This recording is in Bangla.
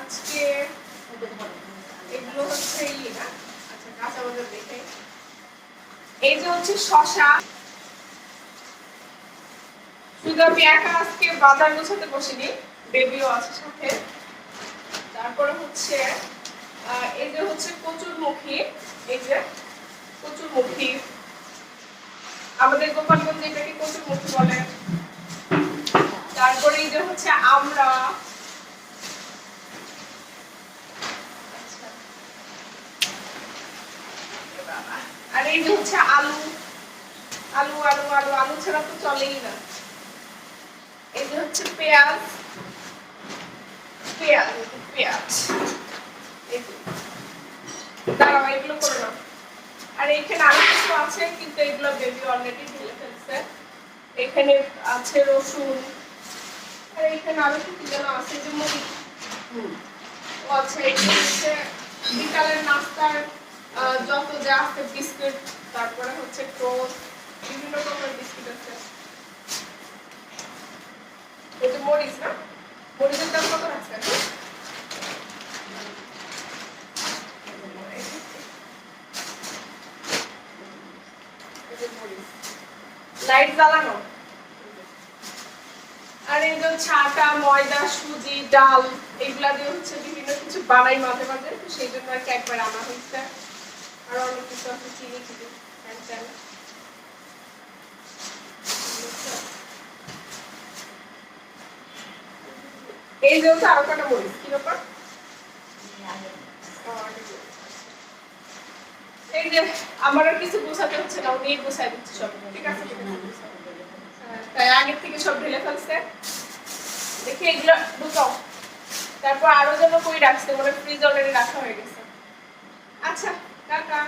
আচ্ছা শুধু আমি একা আজকে বাজার গোছাতে বসিনি বেবিও আছে সাথে। তারপরে হচ্ছে এই যে হচ্ছে কচুর মুখী এই যে কচুর মুখী আমাদের গোপালগঞ্জে এটাকে কচুর মুখী বলে। হচ্ছে আমরা। আর এই হচ্ছে আলু আলু আলু আলু আলু ছাড়া তো চলেই না। এই হচ্ছে পেঁয়াজ পেঁয়াজ পেঁয়াজ। দাঁড়াও, এগুলো করে নাও আর এখানে আরও কিছু আছে, কিন্তু এগুলো বেবি অলরেডি ফেলছে। এখানে আছে রসুন এখানে আরও কি যেন আছে যে মুড়ি ও আচ্ছা এখানে হচ্ছে বিকালের নাস্তার যত যা আছে বিস্কুট, তারপরে হচ্ছে টোস্ট বিভিন্ন রকমের বিস্কুট আছে। যে মরিচ, না? মরিচের দাম কত রাখছে লাইট জ্বালানো? আর এই আটা ময়দা, সুজি, ডাল, এগুলা দিয়ে হচ্ছে বিভিন্ন কিছু বানাই মাঝে মাঝে। সেই জন্য আর কি একবার আনা হয়েছে। আর অনেক কিছু চিনি এই যে হচ্ছে আরও কটা মরিচ, কি ব্যাপার। এই যে, আমার আর কিছু বোঝাতে হচ্ছে না উনি বোঝাই দিচ্ছে সব। ঠিক আছে তাই আগের থেকে সব ঢেলে ফেলছে। দেখি এগুলো ঢুকাও। তারপর আরও যেন কই রাখছে মানে ফ্রিজ অলরেডি রাখা হয়ে গেছে। আচ্ছা টাটা।